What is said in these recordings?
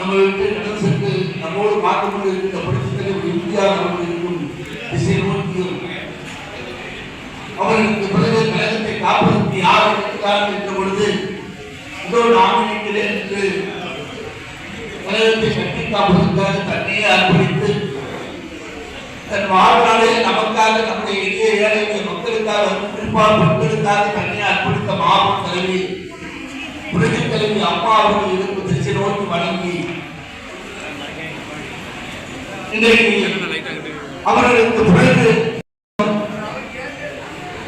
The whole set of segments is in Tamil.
நம்மளுக்கு கடந்து சென்று நம்மோடு பார்த்து கொண்டு இருக்கின்ற புரட்சித் இந்தியா நம்மோடு இருக்கும் திசை நோக்கியும் அவர்களுக்கு பிறகு கழகத்தை காப்பதற்கு யார் இருக்கிறார்கள் என்ற பொழுது இதோ நான் நினைக்கிறேன் என்று கழகத்தை கட்டி காப்பதற்காக தன்னையே அர்ப்பணித்து தன் வாழ்நாளே நமக்காக நம்முடைய எளிய ஏழை மக்களுக்காக குறிப்பாக மக்களுக்காக தன்னை அர்ப்பணித்த மாபெரும் தலைவி புரட்சி தலைவி அப்பா அவர்கள் எதிர்ப்பு திருச்சி நோக்கி வணங்கி அவர்களுக்கு பிறகு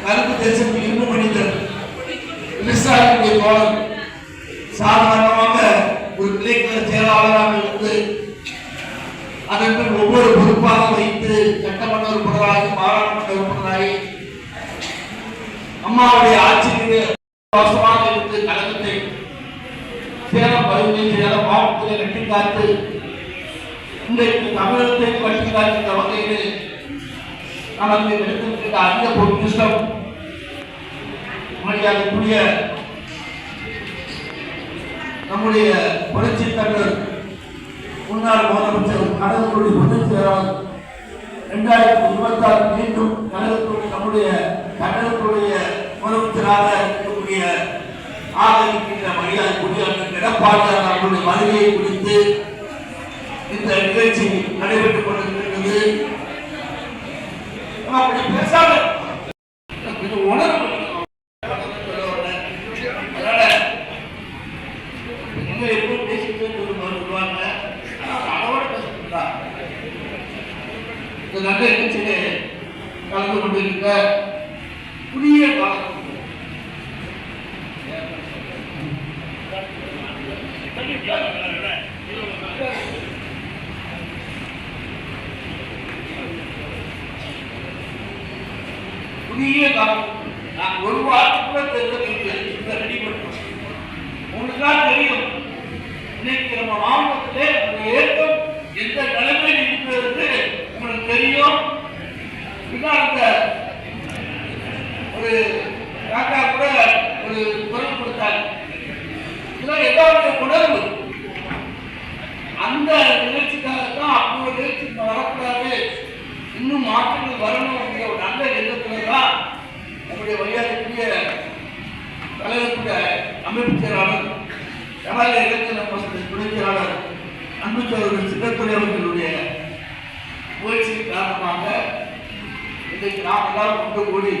கருப்பு தேசம் இரும்பு மனிதர் விவசாயிகளுடைய தோழர் சாதாரணமாக ஒரு கிளைக்கழக செயலாளராக இருந்து அதற்கு ஒவ்வொரு பொறுப்பாக வைத்து சட்டமன்ற உறுப்பினராகி பாராளுமன்ற உறுப்பினராகி அம்மாவுடைய ஆட்சிக்கு காத்து இன்றைக்கு தமிழகத்தை பற்றி காக்கின்ற வகையில் நமக்கு எடுத்திருக்கிற அதிக பொக்கிஷம் மரியாதைக்குரிய நம்முடைய புரட்சி தலைவர் முன்னாள் முதலமைச்சர் கழகத்துடைய பொதுச் செயலாளர். இரண்டாயிரத்தி இருபத்தி ஆறு மீண்டும் கழகத்துடைய நம்முடைய கழகத்துடைய முதலமைச்சராக இருக்கக்கூடிய ஆதரிக்கின்ற மரியாதைக்குரிய அண்ணன் எடப்பாடியார் அவர்களுடைய வருகையை குறித்து இந்த நிகழ்ச்சி நடைபெற்றுக் கொண்டிருக்கிறது நம்ம அப்படி பேசாம இது உணர்வு அதனால எங்க எப்பவும் பேசிட்டு சொல்லுவாங்க ஆனா அளவோட பேசுறா இந்த நல்ல நிகழ்ச்சியிலே கலந்து கொண்டிருக்க புதிய காலம் புதிய காலம் நான் ஒரு வாரத்துக்குள்ள தெரிஞ்சு இந்த ரெடி பண்ணுறோம் உங்களுக்குலாம் தெரியும் இன்னைக்கு நம்ம மாவட்டத்திலே அந்த ஏற்றம் எந்த நிலைமையில் இருக்கிறது உங்களுக்கு தெரியும் இதான் அந்த ஒரு காக்கா கூட ஒரு குரல் கொடுத்தார். இதெல்லாம் எல்லாருடைய உணர்வு. அந்த நிகழ்ச்சிக்காக தான் அப்போ நிகழ்ச்சி வரக்கூடாது. இன்னும் மாற்றங்கள் வரணும் அப்படிங்கிற ஒரு நல்ல எண்ணத்துல தான் நம்முடைய மரியாதைக்குரிய கழகத்துடைய அமைப்பு செயலாளர் எம்எல்ஏ இலக்கிய பசங்க துணை செயலாளர் அன்புச்சவர்கள் சித்தத்துறை அவர்களுடைய முயற்சி காரணமாக இன்றைக்கு நாம் எல்லாரும் கொண்டு கூடி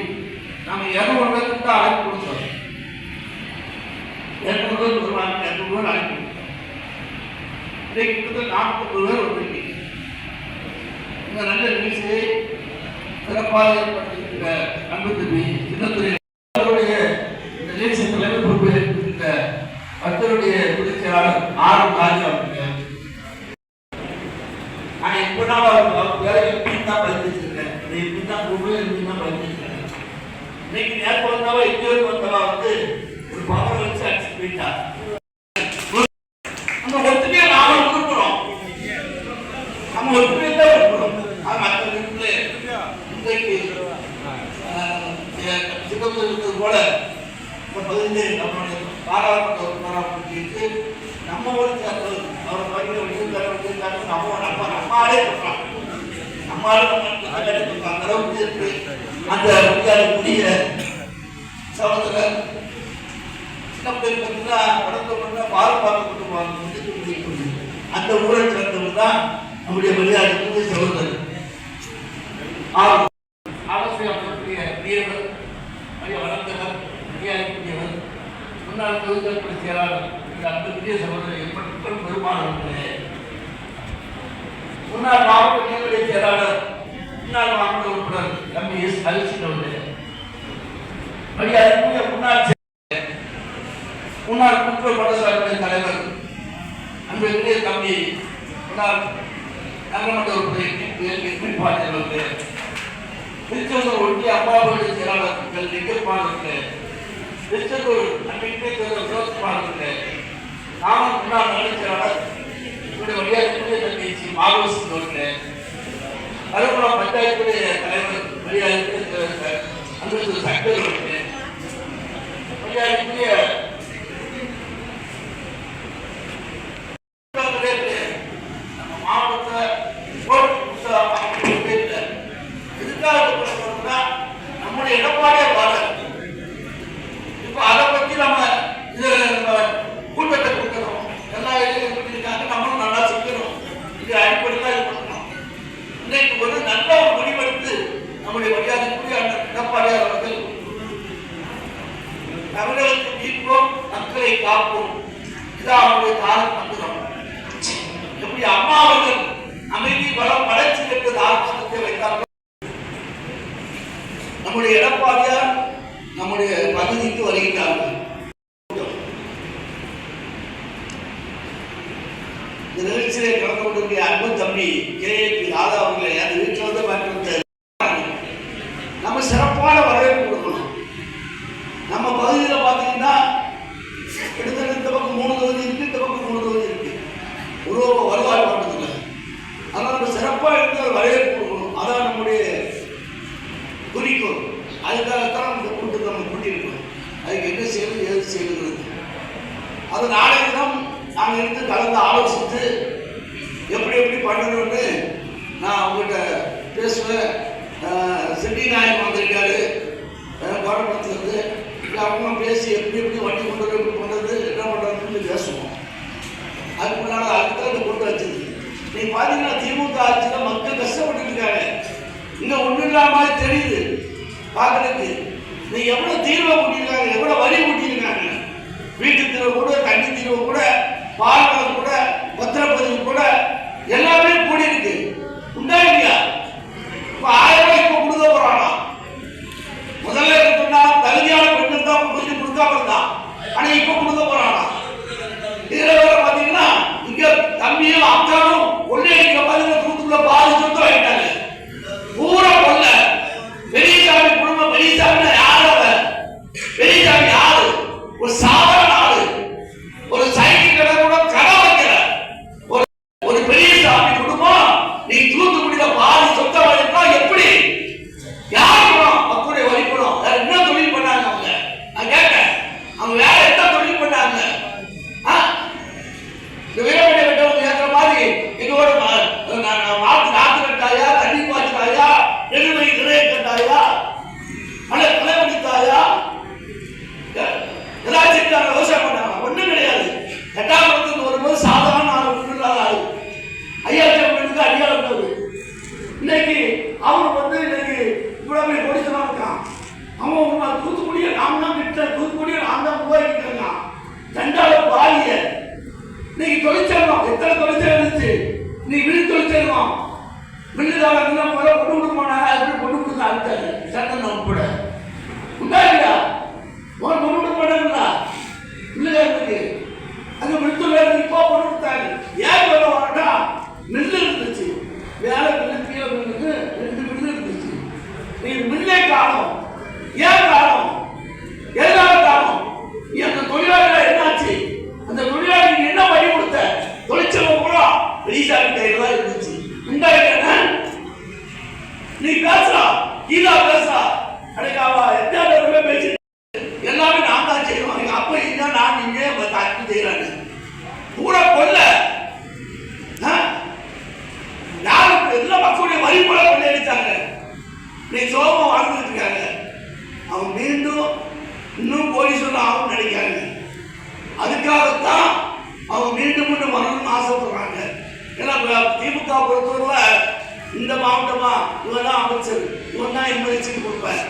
நாம இரநூறு பேருக்கு தான் அழைப்பு இருநூறு பேர் வருவாங்க இருநூறு பேர் அழைப்பு இன்றைக்கு கிட்டத்தட்ட பேர் வந்திருக்கீங்க இந்த நல்ல நிகழ்ச்சியை சிறப்பாக ஏற்படுத்தியிருக்கிற அன்பு தம்பி சின்னத்துறை அவருடைய இந்த நிகழ்ச்சி தலைமை பொறுப்பில் இருக்கின்ற பக்தருடைய பொதுச் செயலாளர் ஆர் ராஜா அவர்கள் நான் எப்ப நாள் அவர் அவர் வேலை எப்படி தான் பதிஞ்சிருக்கேன் இதை எப்படி தான் பொருள் எப்படி தான் பதிஞ்சிருக்கேன் இன்னைக்கு நேரம் வந்தவா இன்னொரு வந்தவா வந்து ஒரு பவர் வச்சு அடிச்சு போயிட்டா அந்த ஒத்துமையை நாம கொடுக்குறோம் நம்ம ஒத்துமையை தான் இருக்கிறோம் அது மற்ற வீட்டுல இன்றைக்கு சித்தத்தில் இருக்கிறது போல இந்த பகுதியில் நம்மளுடைய பாராளுமன்ற உறுப்பினராக இருக்கு நம்ம ஒரு சேர்ந்தது அவர் பகுதியில் வச்சிருக்காரு வச்சிருக்காரு நம்ம நம்ம நம்மாலே இருக்கலாம் நம்மாலே நம்ம அந்த அளவுக்கு இருக்கு அந்த முடியாதக்கூடிய சகோதரர் சின்ன பிள்ளை பால் அந்த ஊரை சேர்ந்தவர் தான் நம்முடைய மரியாதைக்குரிய சகோதரர் ஆலோசனை பெரியவர் வளர்ந்தவர் மரியாதைக்குரியவர் முன்னாள் தொழில்நுட்ப செயலாளர் இந்த அன்புக்குரிய சகோதரர் எப்படி பெருமானவர்களே முன்னாள் மாவட்ட நீர்வழி செயலாளர் முன்னாள் மாவட்ட உறுப்பினர் எம். எஸ் அலிசின் அவர்களே. மரியாதைக்குரிய முன்னாள் முன்னாள் குற்றோர் பட்டதாரிகளின் தலைவர் அன்பு பெரிய தம்பி முன்னாள் நகரமன்ற உறுப்பினருக்கு திருச்செந்தூர் ஒட்டி அம்மாவுடைய செயலாளர்கள் நிகழ்ப்பாளருக்கு திருச்செந்தூர் அன்பிற்கு சிவகுமாருக்கு நாமும் முன்னாள் நகர செயலாளர் செட்டி நாயகம் வந்திருக்காரு கோரமணத்துலேருந்து இல்லை அவங்க பேசி எப்படி எப்படி வண்டி கொண்டு எப்படி பண்ணுறது என்ன பண்ணுறதுன்னு பேசுவோம். அதுக்கு முன்னால் அடுத்த கொண்டு வச்சது. நீ பார்த்தீங்கன்னா திமுக ஆட்சியில் மக்கள் கஷ்டப்பட்டு இருக்காங்க. இன்னும் ஒன்றும் இல்லாம தெரியுது. பார்க்குறதுக்கு. நீ எவ்வளோ தீர்வை கூட்டியிருக்காங்க எவ்வளோ வரி கூட்டியிருக்காங்க. வீட்டு தீர்வு கூட தண்ணி தீர்வு கூட பாலம் கூட பத்திரப்பதிவு கூட எல்லாமே கூடியிருக்கு. உண்டா இல்லையா? கொடுக்காம இருந்தா ஆனா இப்ப கொடுக்க போறானா இதுல வேற பாத்தீங்கன்னா இங்க தம்பியும் அக்காவும் ஒன்னே இங்க பாருங்க தூத்துக்குள்ள பாதி சொத்து ஆயிட்டாங்க மாவட்டமா இவன் தான் அமைச்சர். இவன் தான் எம்எல்ஏச்சின்னு கொடுப்பேன்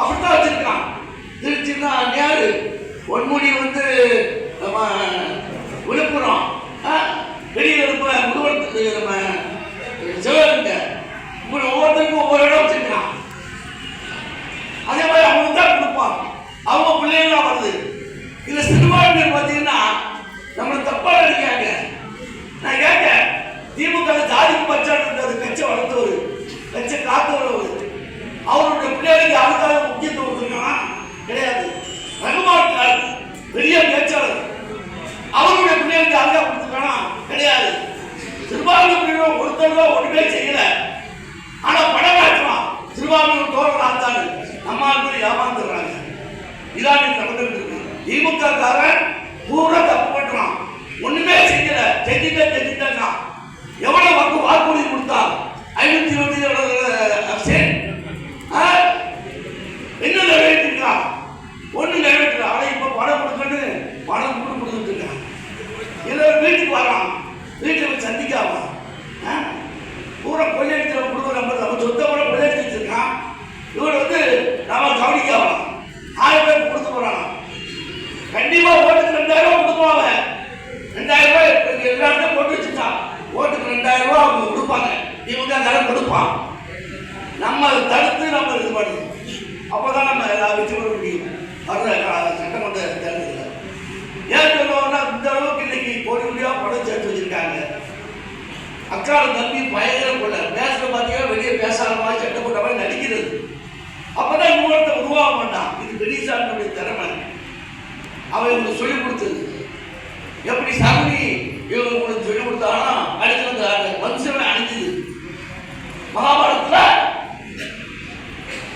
அப்படித்தான் வச்சிருக்கான் தான் நேரு பொன்முடி வந்து நம்ம விழுப்புரம். வெளியில் இருப்ப முதுவரத்துக்கு நம்ம சிவகங்க இப்படி ஒவ்வொருத்தருக்கும் ஒவ்வொரு இடம் வச்சிருக்கான் அதே மாதிரி அவங்க தான் கொடுப்பான். அவங்க பிள்ளைகளாக வருது. இதில் சிறுபான்மையர் பார்த்தீங்கன்னா நம்மளை தப்பாக நினைக்காங்க நான் கேட்க லட்ச வளர்த்தவர் லட்ச காத்தவர் அவருடைய பிள்ளைகளுக்கு அவருக்காக முக்கியத்துவம் கொடுக்கணும்னா கிடையாது. ரகுமான் பெரிய பேச்சாளர். அவருடைய பிள்ளைகளுக்கு அதுக்காக கொடுத்துருக்கானா கிடையாது. திருவாரூர் பிள்ளைகளும் ஒருத்தவங்க ஒன்றுமே செய்யல. ஆனா படம் காட்டுவான் திருவாரூர் தோழர் ஆத்தாரு அம்மா ஆட்கள் ஏமாந்துடுறாங்க. இதான் நடந்துட்டு இருக்கு திமுக காரன் பூரா தப்பு பண்றான். ஒண்ணுமே செய்யல. செஞ்சுட்டேன் செஞ்சுட்டேன்னா எவ்வளவு வாக்கு வாக்குறுதி கொடுத்தா ஐநூத்தி இருபத்தி ஏழு என்ன நிறைவேற்றிருக்கான் ஒண்ணு நிறைவேற்றல. ஆனா இப்ப பணம் கொடுக்கணும் பணம் கொடுத்து கொடுத்துட்டு இருக்கான் எல்லாரும் வீட்டுக்கு வரான் வீட்டுல சந்திக்காம. ஆ? பூரா கொள்ளையடிச்சு கொடுக்குற நம்ம நம்ம சொந்த கூட கொள்ளையடிச்சு வச்சிருக்கான் இவர் வந்து நாம கவனிக்காம ஆயிரம் பேர் கொடுத்து போறான் கண்டிப்பா ஓட்டுக்கு ரெண்டாயிரம் ரூபாய் கொடுப்பாங்க ரெண்டாயிரம் ரூபாய் இப்ப எல்லாருமே போட்டு வச்சுட்டான் ஓட்டுக்கு ரெண்டாயிரம் ரூபாய் அவங்க கொடுப்பாங்க இவங்க அந்த கொடுப்பான் நம்ம அதை தடுத்து நம்ம இது பண்ணணும் அப்பதான் நம்ம எல்லாம் வெற்றி பெற முடியும் வர்ற கா- சட்டமன்ற தேர்தலில் ஏன் சொல்லுவோம்னா இந்த அளவுக்கு இன்னைக்கு கோடி கோடியா பணம் சேர்த்து வச்சிருக்காங்க அக்கால தம்பி பயங்கர கொள்ள பேசுற பார்த்தீங்கன்னா வெளியே பேசாத மாதிரி சட்டை போட்ட மாதிரி நடிக்கிறது அப்பதான் இன்னொருத்த உருவாக மாட்டான் இது பெரியசாமியுடைய திறமை அவன் இவங்களுக்கு சொல்லிக் கொடுத்தது எப்படி சகுனி இவங்க உங்களுக்கு சொல்லிக் கொடுத்தானா அடுத்து வந்து அந்த வம்சமே அழிஞ்சது மகாபாரதத்துல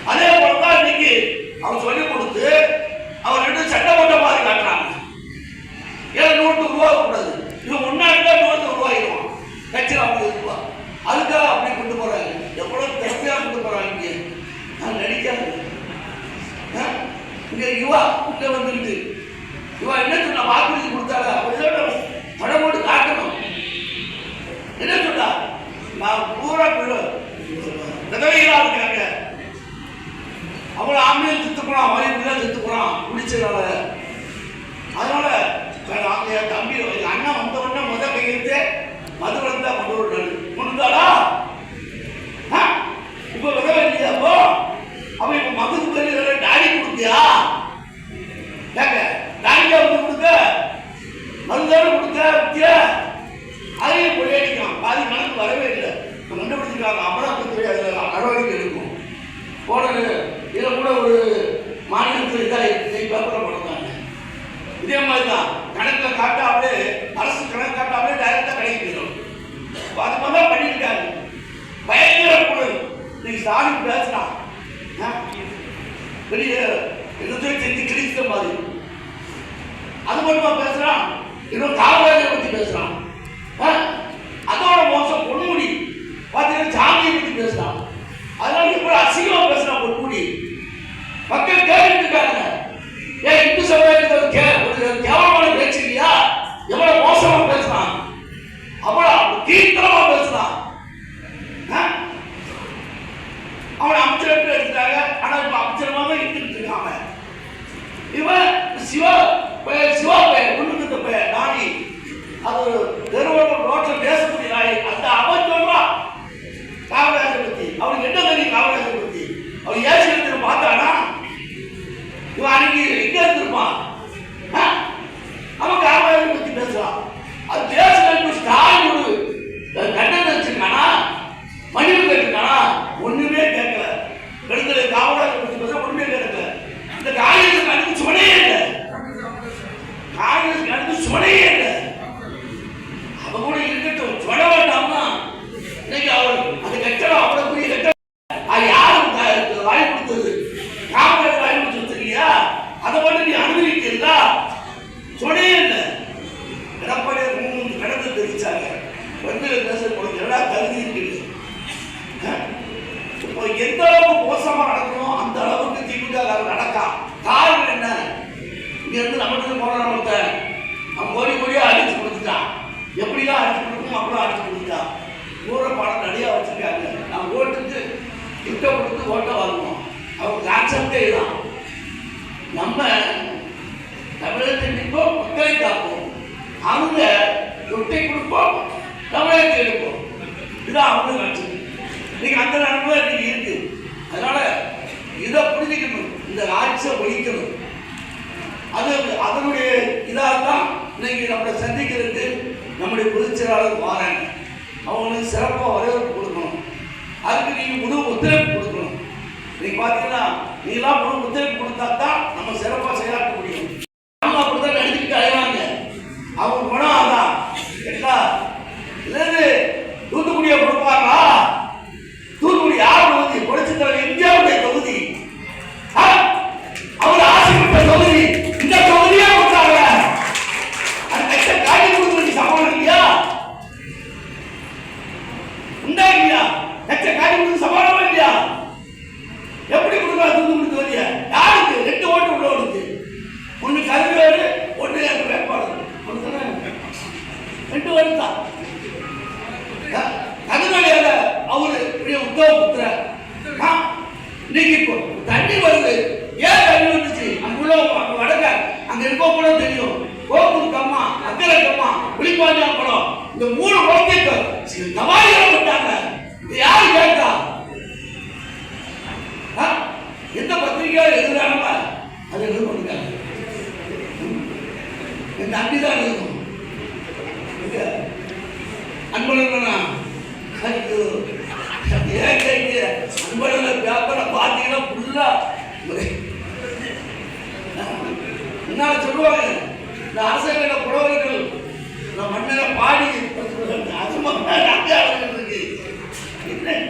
அதே போலதான் இன்னைக்கு அவன் சொல்லிக் கொடுத்து அவன் ரெண்டு சட்டை போட்ட மாதிரி காட்டுறாங்க ஏன் நோட்டு உருவாகக்கூடாது இவன் முன்னாடி தான் நோட்டு உருவாகிடுவான் கட்சியில் அவங்க இருக்குவா அதுக்காக அப்படி கொண்டு போறாங்க எவ்வளவு திறமையா கொண்டு போறாங்க இங்க நான் நடிக்காது ஆ? இங்க யுவா இங்க வந்துட்டு யுவா என்ன சொன்னா வாக்குறுதி கொடுத்தாங்க அவரோட படம் போட்டு காட்டணும் என்ன சொன்னா நான் பூரா விதவைகளா இருக்காங்க அவளை ஆம்பளையும் செத்து போறான் வயிறு தான் செத்து போறான் குடிச்சதால அதனால நான் அவங்க என் தம்பி எங்க அண்ணன் வந்த உடனே முத கையெழுத்து மதுவரம் தான் கொண்டு விடுறாரு கொண்டுதாடா இப்ப விதவை இல்லையா அப்போ அப்ப இப்ப மதுக்கு பேரு டாடி கொடுத்தியா ஏங்க டாடியா வந்து கொடுக்க மருந்தான கொடுக்க வித்தியா அதையும் கொள்ளையடிக்கலாம் பாதி கணக்கு வரவே இல்லை. இப்ப கண்டுபிடிச்சிருக்காங்க. அமலாக்கத்துறை அதில் நடவடிக்கை எடுக்கும். போனது இதில் கூட ஒரு மாநிலத்தில் இதாக பேப்பரில் போடுறாங்க இதே மாதிரி தான் கணக்கில் காட்டாமலே அரசு கணக்கு காட்டாமலே டைரக்டாக கடைக்கு போயிடும். அது மாதிரி தான் பண்ணியிருக்காங்க. பயங்கர குழல் இன்னைக்கு ஸ்டாலின் பேசுறான். ஆ? இருதயத்தை என்னத்தையும் மாதிரி. அது மட்டுமா பேசுறான். இன்னும் காமராஜரை பத்தி பேசுறான். ஆ? அதோட மோசம் பொன்முடி. பார்த்தீங்கன்னா சாமியை பத்தி பேசுறான். அதனால இப்ப அசிங்கமா பேசுறான் பொன்முடி. மக்கள் கேட்டுட்டு இருக்காங்க ஏன் இந்து சமுதாயத்துக்கு கேவலம் கே- ஒரு கேவலமான பேச்சு இல்லையா எவ்வளவு மோசமா பேசுறான் அவ்வளவு தீவிரமா பேசுறான் ஆ? அவனை அமைச்சர் எடுத்துட்டாங்க ஆனா இப்ப அமைச்சரமாக இருந்துட்டு இருக்காங்க இவன் சிவா பையன் சிவா பையன் ஒண்ணுக்கு பையன் நாடி அது நிறுவனம் ரோட்ல பேசக்கூடிய நாய் அந்த அவன் சொல்றான் காமராஜர் பத்தி அவனுக்கு என்ன தெரியும் காமராஜர் பத்தி அவன் ஏசி எடுத்து பார்த்தானா இவன் அன்னைக்கு எங்க இருந்திருப்பான் ஆ? அவன் காமராஜர் பத்தி பேசுறான் அது பேசுறது ஸ்டாலின் ஒரு கண்டனம் வச்சிருக்கானா மன்னிப்பு கேட்டிருக்கானா ஒண்ணுமே கேட்கல விடுதலை காவலர் பத்தி பேச ஒண்ணுமே கேட்கல இந்த காங்கிரஸ் கணக்கு சுமையே இல்லை காங்கிரஸ் கணக்கு சுமையே இல்லை அவ கூட இருக்கட்டும் சொல்ல வேண்டாமா இன்னைக்கு அவன் அது கட்டணம் அவனுக்கு பெரிய கட்டடம் அது யாரும் க- வாங்கி கொடுத்தது காமராஜர் வாங்கி கொடுத்தது இல்லையா அதை மட்டும் நீ அனுபவிக்கிறதா சொன்னே இல்லை எடப்பாடி மூணு கடந்து தெரிவிச்சாங்க வந்து பேச உங்களுக்கு என்னடா கருதி இருக்குது அஹ்? இப்போ எந்த அளவுக்கு மோசமா நடக்கணும் அந்த அளவுக்கு திமுக காரர் நடக்கா காரணம் என்ன இங்க இருந்து நமக்கு போன ஒருத்தன் அவன் கோடி கோடியா அடிச்சு கொடுத்துட்டான் எப்படிலாம் அடிச்சு கொடுக்கணும் அப்படிலாம் அடிச்சு கொடுத்துட்டான் ஊர பாடம் நிறையா வச்சிருக்காங்க நான் ஓட்டுக்கு திட்ட கொடுத்து ஓட்ட வாங்குவோம் அவங்க கான்செப்டே தான் நம்ம தமிழகத்தை நிற்போம் மக்களை காப்போம் அவங்க சொத்தை கொடுப்போம் தமிழகத்தை எடுப்போம் இதுதான் அவங்க இன்னைக்கு அந்த நிலைமை இன்னைக்கு இருக்கு. அதனால இதை புரிஞ்சுக்கணும். இந்த ஆட்சியை ஒழிக்கணும். அது அதனுடைய இதாக தான் இன்னைக்கு நம்மளை சந்திக்கிறதுக்கு நம்முடைய பொதுச்செயலாளர் மாறாங்க அவங்களுக்கு சிறப்பாக வரவேற்பு கொடுக்கணும். அதுக்கு நீங்கள் முழு ஒத்துழைப்பு கொடுக்கணும். இன்னைக்கு பார்த்தீங்கன்னா நீங்களாம் முழு ஒத்துழைப்பு கொடுத்தா தான் நம்ம சிறப்பாக செயலாற்ற முடியும். நம்ம அப்படிதான் முன்னால சொல்லுவாங்க இந்த அரசியல புலவர்கள் இந்த மண்ணில் பாடி அது இருக்கு.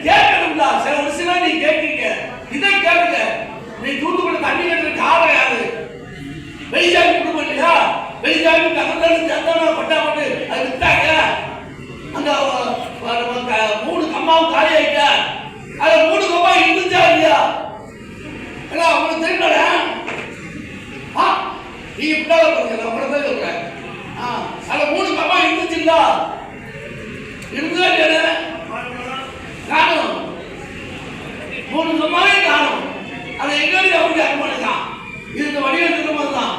கேட்கணும்டா? சில ஒரு சில நீ கேட்கீங்க இதை கேளுங்க. நீ தூத்துக்குடி தண்ணி கட்டுறதுக்கு ஆள் யாரு? வெயிலாமி குடும்பம் இல்லையா வெயிலாமி கதந்தாலும் சேர்ந்தாலும் கொட்டாப்பட்டு அது வித்தாங்க. அந்த மூணு கம்மாவும் காலி ஆயிட்டா? மூணு கம்மா இருந்துச்சா இல்லையா? அவங்களுக்கு தெரியல நீ இப்படால பாருங்க நான் உடனே சொல்றேன். சில மூணு பாப்பா இருந்துச்சுங்களா? இருந்ததா இல்லையா? காணும் மூணு சம்மாவே காணும் அதை எங்க இது அனுமானிதான் இருந்த வடிவத்துக்கு தான்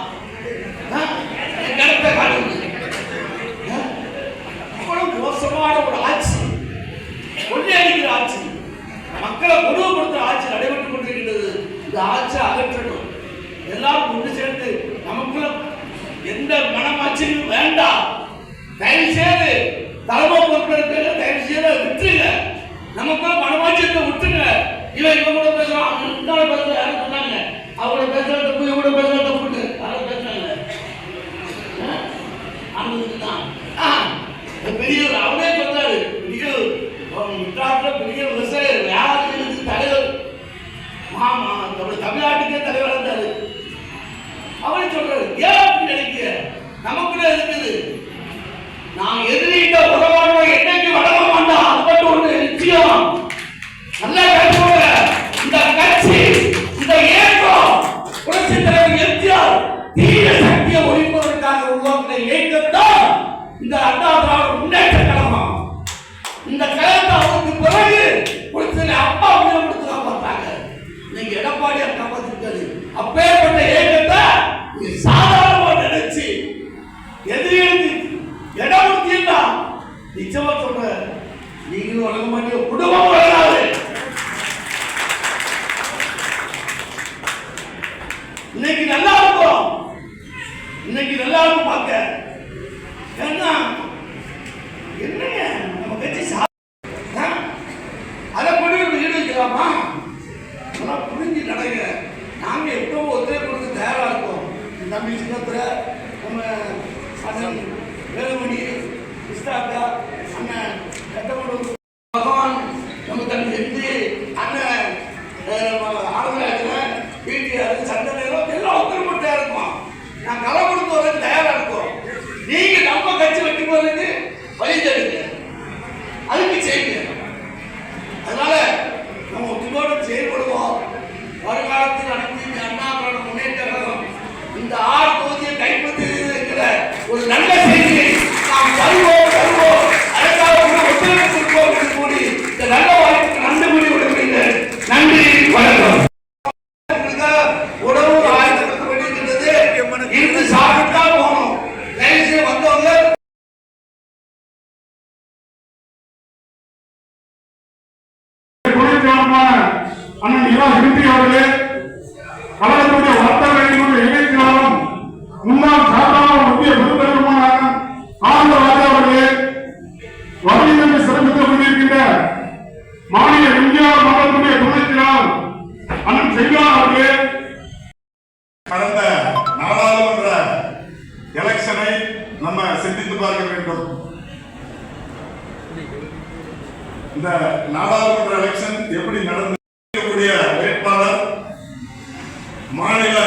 மாநில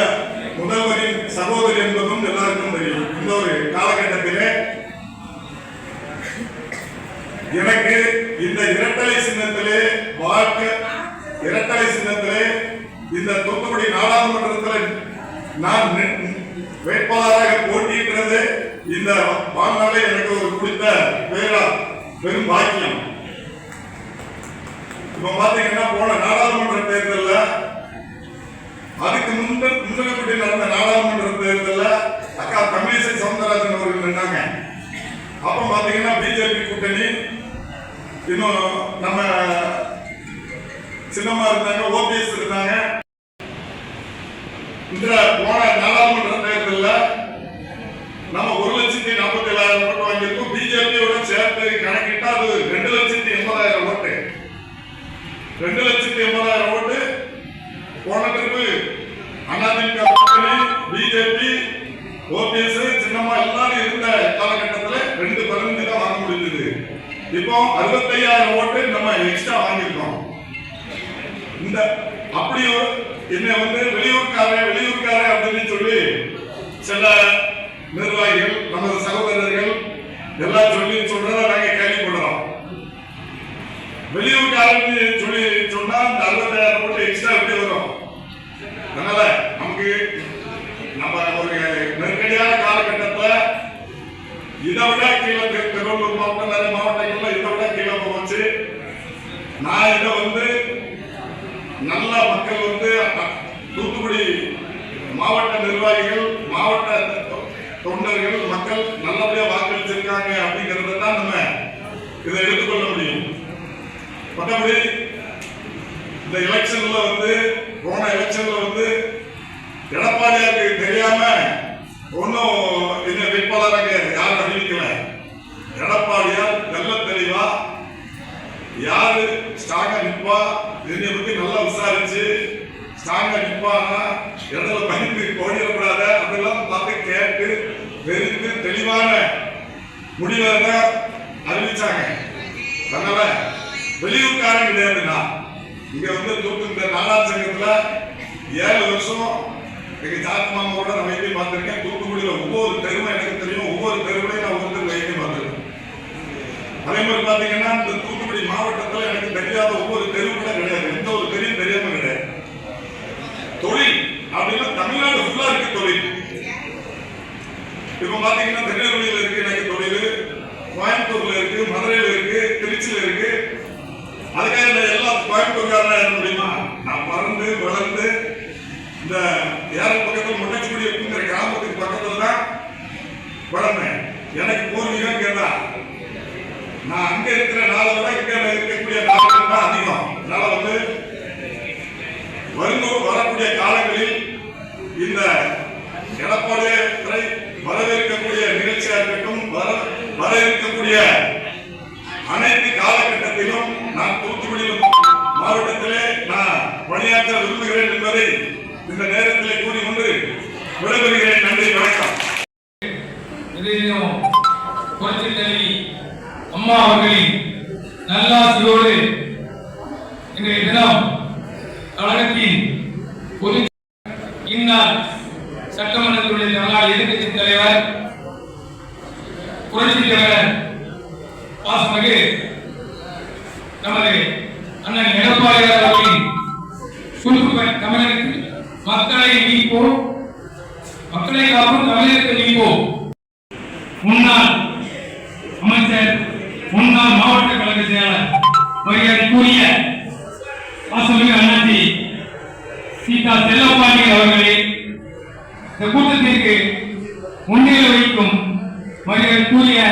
முதல்வரின் சகோதரி என்பதும் எல்லாருக்கும் தெரியும். இந்த ஒரு காலகட்டத்திலே எனக்கு இந்த இரட்டலை சின்னத்திலே வாக்கு இரட்டலை சின்னத்திலே இந்த தூத்துக்குடி நாடாளுமன்றத்தில் நான் வேட்பாளராக போட்டியிட்டது இந்த மாநாடு எனக்கு ஒரு குறித்த பேரா பெரும் பாக்கியம். இப்ப பாத்தீங்கன்னா போன நாடாளுமன்ற தேர்தலில் அதுக்கு முந்த முன்னகப்படி நடந்த நாடாளுமன்ற தேர்தலில் அக்கா தமிழிசை சவுந்தரராஜன் அவர்கள் நின்றாங்க அப்போ பார்த்தீங்கன்னா பிஜேபி கூட்டணி இன்னும் நம்ம சின்னம்மா இருந்தாங்க ஓபிஎஸ் இருந்தாங்க. இந்த போன நாடாளுமன்ற தேர்தலில் நம்ம ஒரு லட்சத்தி நாற்பத்தி ஏழாயிரம் ஓட்டு வாங்கியிருக்கோம். பிஜேபியோட சேர்த்து கணக்கிட்டா அது ரெண்டு லட்சத்தி எண்பதாயிரம் ஓட்டு. ரெண்டு லட்சம் இப்போ அறுபத்தையாயிரம் ஓட்டு நம்ம எக்ஸ்ட்ரா வாங்கியிருக்கோம் இந்த அப்படி ஒரு- என்னை வந்து வெளியூர்காரன் வெளியூர்காரன் அப்படின்னு சொல்லி சில நிர்வாகிகள் நமது சகோதரர்கள் எல்லாம் சொல்லி சொல்றத நாங்க கேள்விப்படுறோம். வெளியூர்காரன் சொல்லி சொன்னா இந்த அறுபதாயிரம் ஓட்டு எக்ஸ்ட்ரா எப்படி வரும்? அதனால நமக்கு நம்ம ஒரு நெருக்கடியான காலகட்டத்துல இதை விட கீழே திரு- திருவள்ளூர் மாவட்டம் நிறைய மாவட்டங்கள்ல இதை விட கீழே போச்சு நான் இதை வந்து நல்ல மக்கள் வந்து தூத்துக்குடி மாவட்ட நிர்வாகிகள் மாவட்ட தொ- தொண்டர்கள் மக்கள் நல்லபடியா வாக்களிச்சிருக்காங்க அப்படிங்கறத தான் நம்ம இதை எடுத்துக்கொள்ள முடியும் மற்றபடி இந்த எலெக்ஷன்ல வந்து போன எலெக்ஷன்ல வந்து எடப்பாடியாருக்கு தெரியாம ஒன்றும் இந்த வேட்பாளராக யாரும் அறிவிக்கல. எடப்பாடியார் நல்ல தெளிவா யாரு ஸ்ட்ராங்கா நிற்பா என்னை பத்தி நல்லா விசாரிச்சு ஸ்ட்ராங்கா நிற்பானா இடத்துல பயந்து ஓடிடக்கூடாத அப்படிலாம் பார்த்து கேட்டு தெரிந்து தெளிவான முடிவை தான் அறிவிச்சாங்க. அதனால வெளியூர்காரன் கிடையாதுண்ணா இங்க வந்து தூக்கு இந்த நாடார் சங்கத்துல ஏழு வருஷம் எங்க ஜாத் மாமாவோட நான் வைத்தியம் பார்த்திருக்கேன். தூத்துக்குடியில் ஒவ்வொரு தெருவும் எனக்கு தெரியும். ஒவ்வொரு தெருவிலையும் நான் ஒவ்வொருத்தர் வைத்தியம் பார்த்திருக்கேன். அதே மாதிரி பார்த்தீங்கன்னா இந்த தூத்துக்குடி மாவட்டத்தில் எனக்கு தெரியாத ஒவ்வொரு தெருவு கூட கிடையாது. எந்த ஒரு தெருவும் தெரியாம கிடையாது. தொழில் அப்படின்னா தமிழ்நாடு ஃபுல்லா இருக்கு தொழில். இப்போ பார்த்தீங்கன்னா திருநெல்வேலியில இருக்கு எனக்கு தொழில். கோயம்புத்தூர்ல இருக்கு மதுரையில் இருக்கு திருச்சியில் இருக்கு. அதுக்காக எல்லா கோயம்புத்தூர்காரனா இருக்க முடியுமா? நான் பறந்து வளர்ந்து இந்த ஏரல் பக்கத்தில் முன்னச்சுடி இருக்குங்கிற கிராமத்துக்கு பக்கத்தில் தான் வளர்ந்தேன். எனக்கு பூர்வீகம் கேட்டா நான் அங்கே இருக்கிற நாலு விட இங்கே இந்த நேரத்தில் கூறி கூறிக்கொண்டு விடைபெறுகிறேன். நன்றி வணக்கம். இதையும் புரட்சி அம்மா அவர்களின் நல்லாசியோடு இன்றைய தினம் கழகத்தின் பொது இந்நாள் சட்டமன்றத்துடைய தமிழ்நாடு எதிர்க்கட்சி தலைவர் புரட்சி தலைவர் பாசமிகு நமது அண்ணன் எடப்பாடி அவர்களின் சுருப்பு தமிழகத்தில் மக்களை நீப்போம் மக்களை காப்போம் தமிழகத்தை நீப்போம் முன்னாள் அமைச்சர் முன்னாள் மாவட்ட கழக செயலாளர் மரியாதைக்குரிய வாசமிகு அண்ணாச்சி சீதா செல்லப்பாண்டி அவர்களே இந்த கூட்டத்திற்கு முன்னிலை வைக்கும் மரியாதைக்குரிய